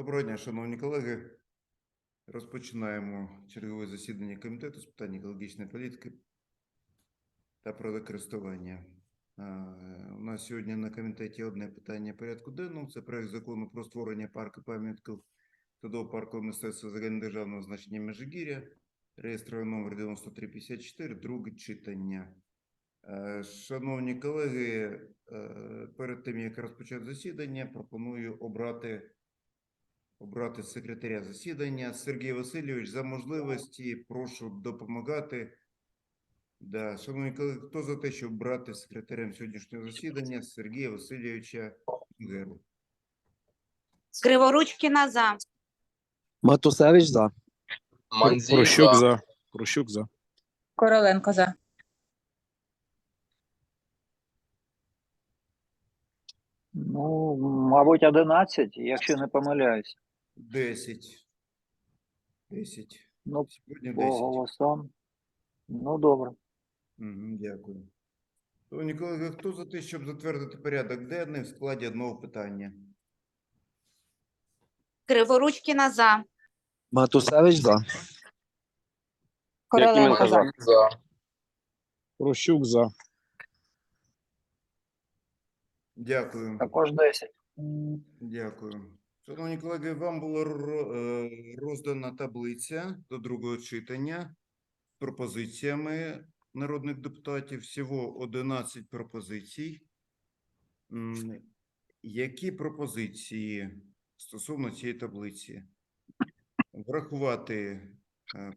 Доброго дня, шановні колеги. Розпочинаємо чергове засідання комітету з питань екологічної політики та природокористування. У нас сьогодні на комітеті одне питання порядку денного. Це проект закону про створення парку пам'яток садово-паркового мистецтва загальнодержавного значення Межигір'я, реєстровий номер 9354, друге читання. Шановні колеги, е, перед тим як розпочати засідання, пропоную обрати обрати секретаря засідання. Сергій Васильович, за можливості прошу допомагати. Да, шановні колеги, хто за те, щоб брати секретарем сьогоднішнього засідання Сергія Васильовича Геру? Криворучкіна за. Матусевич за. Манзій Прощук за. за. Прощук за. Короленко за. Ну, мабуть, 11, якщо не помиляюсь. 10. 10. Ну, Сьогодні по 10. голосам. Ну, добре. Мгм, Дякую. Шановні колеги, хто за те, щоб затвердити порядок денний в складі одного питання? Криворучкіна за. Матусевич за. Короленко за. За. Прощук за. Дякую. Також 10. Дякую. Шановні колеги, вам була э, роздана таблиця до другого читання з пропозиціями народних депутатів. Всього 11 пропозицій. Які пропозиції стосовно цієї таблиці? Врахувати э,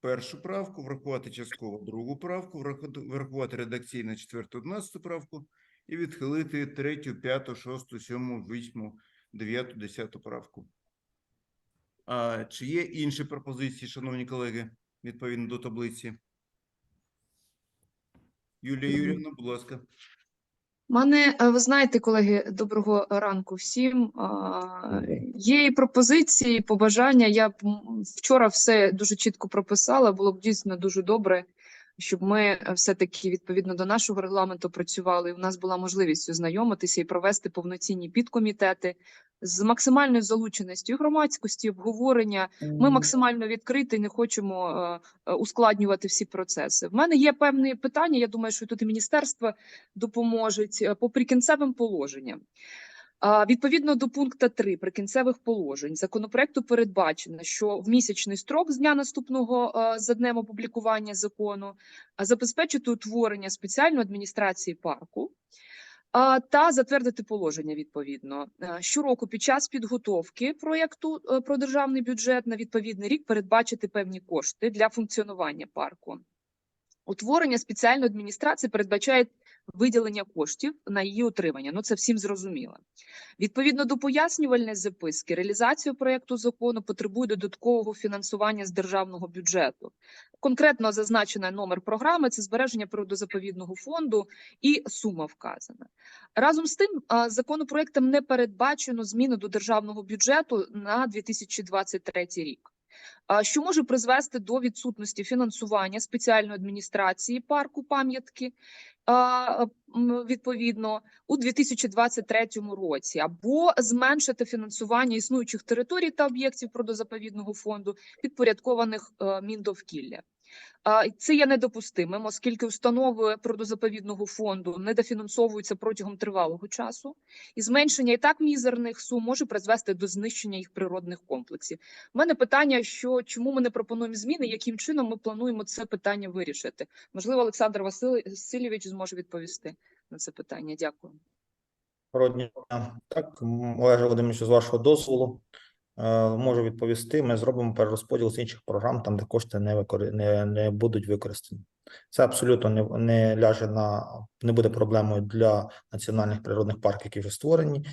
першу правку, врахувати частково другу правку, врахувати редакційно четверту, одинадцяту правку і відхилити третю, п'яту, шосту, сьому, вісьму. 9, 10 правку. А, Чи є інші пропозиції, шановні колеги, відповідно до таблиці? Юлія Юрівна, будь ласка. Мене, е, ви знаєте, колеги, доброго ранку всім. Є і пропозиції, побажання. Я вчора все дуже чітко прописала. Було б дійсно дуже добре, щоб ми е, все-таки відповідно до нашого регламенту працювали. і У нас була можливість ознайомитися і провести повноцінні підкомітети з максимальною залученістю громадськості, обговорення. Ми максимально відкриті не хочемо е, е, ускладнювати всі процеси. В мене є певні питання. Я думаю, що тут і міністерство допоможуть по прикінцевим положенням. Відповідно до пункту 3 прикінцевих положень законопроекту передбачено, що в місячний строк з дня наступного за днем опублікування закону забезпечити утворення спеціальної адміністрації парку та затвердити положення відповідно. Щороку під час підготовки проєкту про державний бюджет на відповідний рік передбачити певні кошти для функціонування парку. Утворення спеціальної адміністрації передбачає виділення коштів на її утримання. Ну це всім зрозуміло. Відповідно до пояснювальної записки, реалізація проєкту закону потребує додаткового фінансування з державного бюджету. Конкретно зазначений номер програми це збереження природозаповідного фонду і сума вказана. Разом з тим, законопроектом не передбачено зміни до державного бюджету на 2023 рік що може призвести до відсутності фінансування спеціальної адміністрації парку пам'ятки відповідно у 2023 році, або зменшити фінансування існуючих територій та об'єктів природозаповідного фонду, підпорядкованих е, Міндовкілля. Це є недопустимим, оскільки установи природозаповідного фонду недофінансовуються протягом тривалого часу, і зменшення і так мізерних сум може призвести до знищення їх природних комплексів. У мене питання, що чому ми не пропонуємо зміни, яким чином ми плануємо це питання вирішити? Можливо, Олександр Васильович зможе відповісти на це питання. Дякую. Доброго дня. Так, м, Олег Володимирович, з вашого дозволу можу відповісти. Ми зробимо перерозподіл з інших програм, там де кошти не викори... не, не будуть використані. Це абсолютно не, не ляже на не буде проблемою для національних природних парків, які вже створені.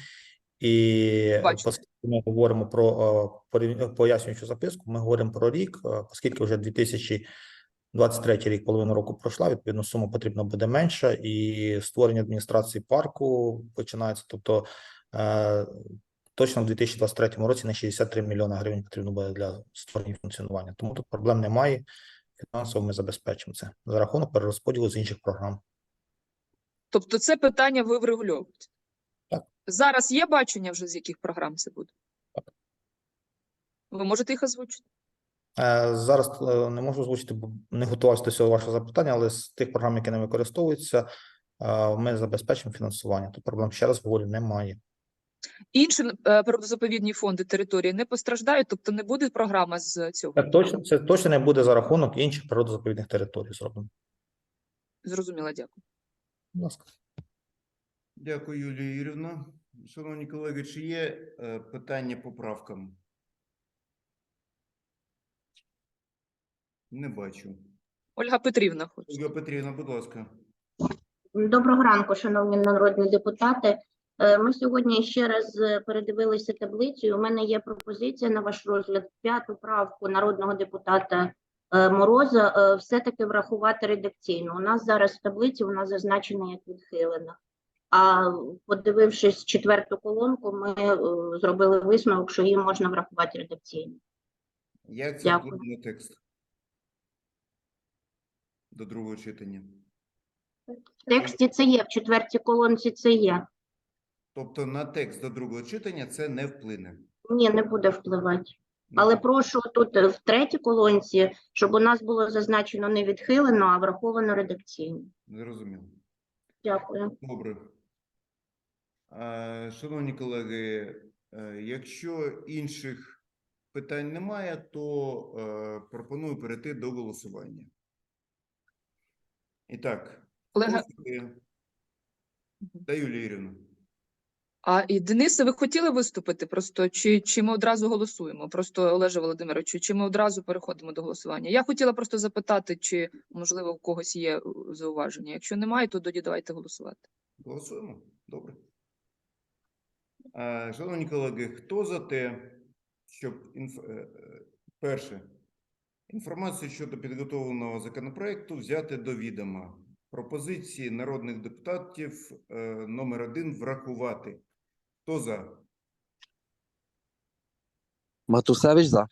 І оскільки ми говоримо про е, пояснюючу записку, ми говоримо про рік, е, оскільки вже 2023 рік, половина року пройшла, відповідно, сума потрібна буде менша, і створення адміністрації парку починається. Тобто е, точно в 2023 році на 63 мільйони гривень потрібно буде для створення функціонування. Тому тут проблем немає. Фінансово ми забезпечимо це за рахунок перерозподілу з інших програм. Тобто, це питання ви врегульовуєте? Так. Зараз є бачення вже з яких програм це буде? Так. Ви можете їх озвучити? Е, Зараз е, не можу озвучити, бо не готувався до цього вашого запитання, але з тих програм, які не використовуються, е, ми забезпечимо фінансування. Тут проблем ще раз говорю, немає. Інші е, природозаповідні фонди території не постраждають, тобто не буде програма з цього. Це точно, це точно не буде за рахунок інших природозаповідних територій зроблено. Зрозуміла, дякую. Будь ласка. Дякую, Юлія Юрівна. Шановні колеги, чи є е, питання по правкам? Не бачу. Ольга Петрівна хоче. Ольга Петрівна, будь ласка. Доброго ранку, шановні народні депутати. Е, Ми сьогодні ще раз е, передивилися таблицю. У мене є пропозиція на ваш розгляд п'яту правку народного депутата е, Мороза все-таки врахувати редакційно. У нас зараз в таблиці вона зазначена як відхилена. А подивившись четверту колонку, ми зробили висновок, що її можна врахувати редакційно. Як це Дякую. на текст? До другого читання. В тексті це є, в четвертій колонці це є. Тобто на текст до другого читання це не вплине. Ні, не буде впливати. Але прошу тут е, в третій колонці, щоб у нас було зазначено не відхилено, а враховано редакційно. Зрозуміло. Дякую. Добре. Шановні колеги, е, якщо інших питань немає, то е, пропоную перейти до голосування. І так, Олега, Та Юлія Юрівна. А і Денисе, ви хотіли виступити просто, чи, чи ми одразу голосуємо? Просто Олеже Володимировичу, чи ми одразу переходимо до голосування? Я хотіла просто запитати, чи можливо у когось є е, зауваження. Якщо немає, то тоді давайте голосувати. Голосуємо? Добре. Е, Шановні колеги, хто за те, щоб інф... е, перше інформацію щодо підготовленого законопроекту взяти до відома? Пропозиції народних депутатів номер один врахувати. Хто за? Матусевич за.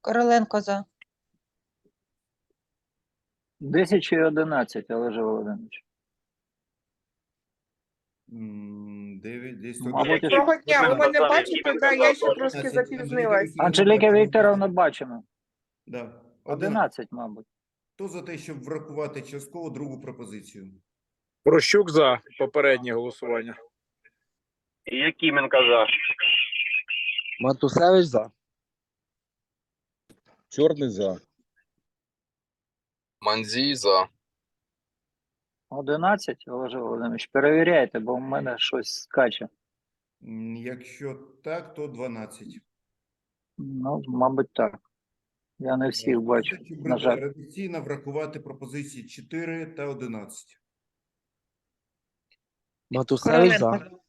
Короленко за. 10 чи 11, Олеже Володимирович. М, Дев'ять, десять, Мабуть, одинадцять. Доброго дня, ви мене бачите? Да, я ще трошки запізнилась. Анжеліка Вікторовна бачимо. Да. 11. 11, мабуть. Хто за те, щоб врахувати частково другу пропозицію? Прощук за попереднє голосування. Якименко за. Матусевич за. Чорний за. Манзій за. 11, Олеже Володимирович. Перевіряйте, бо в мене щось скаче. М, Якщо так, то 12. Ну, мабуть, так. Я не всіх бачу, на жаль. Редакційно врахувати пропозиції 4 та 11. Матусевич за. Короленко.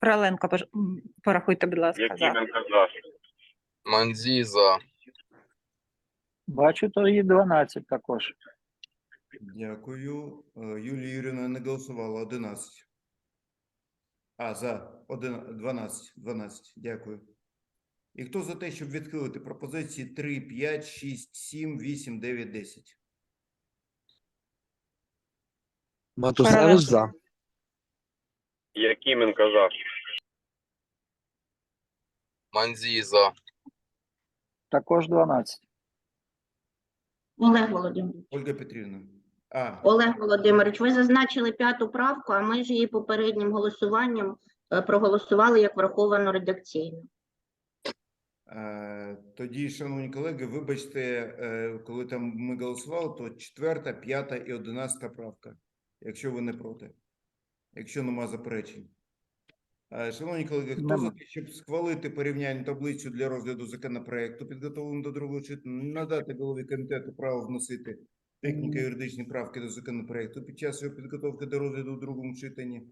Короленко, пож- м, порахуйте, будь ласка, за. Якименко за. Манзій за. Бачу, то і 12 також. Дякую. Е, Юлія Юрівна не голосувала 11. А, за 1, 12. 12. Дякую. І хто за те, щоб відхилити пропозиції 3, 5, 6, 7, 8, 9, 10? Матусевич за. Якименко за. Манзій за. Також 12. Олег Володимирович. Ольга Петрівна. А, Олег Володимирович, ви зазначили п'яту правку, а ми ж її попереднім голосуванням е, проголосували як враховано редакційно. Е, Тоді, шановні колеги, вибачте, е, коли там ми голосували, то четверта, п'ята і одинадцята правка, якщо ви не проти, якщо нема заперечень. Е, Шановні колеги, хто за те, щоб схвалити порівняльну таблицю для розгляду законопроекту, підготовлену до другого читання, надати голові комітету право вносити техніко-юридичні правки до законопроекту під час його підготовки до розгляду у другому читанні,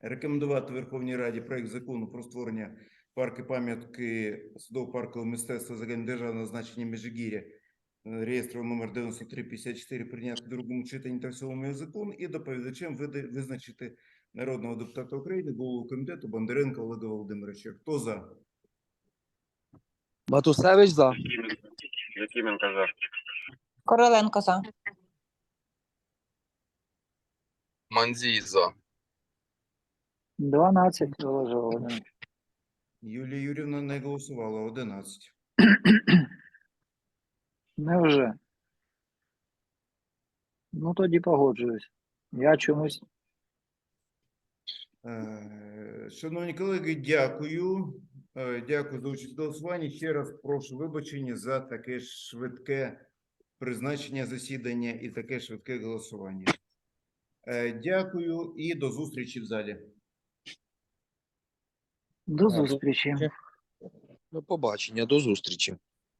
рекомендувати Верховній Раді проект закону про створення парки пам'ятки судово-паркового мистецтва загальнодержавного значення Межигір'я, е, реєстровий номер 9354 прийняти в другому читанні та в цілому закон і доповідачем визначити народного депутата України, голову комітету Бондаренка Олега Володимировича. Хто за? Матусевич за. Якименко за. Короленко за. Мандзій за. 12, Олеже Володимирович. Юлія Юрівна не голосувала 11. Невже? Ну тоді погоджуюсь. Я чомусь Е, Шановні колеги, дякую. Е, Дякую за участь в голосуванні. Ще раз прошу вибачення за таке швидке призначення засідання і таке швидке голосування. Е, Дякую і до зустрічі в залі. До зустрічі. До побачення, до зустрічі.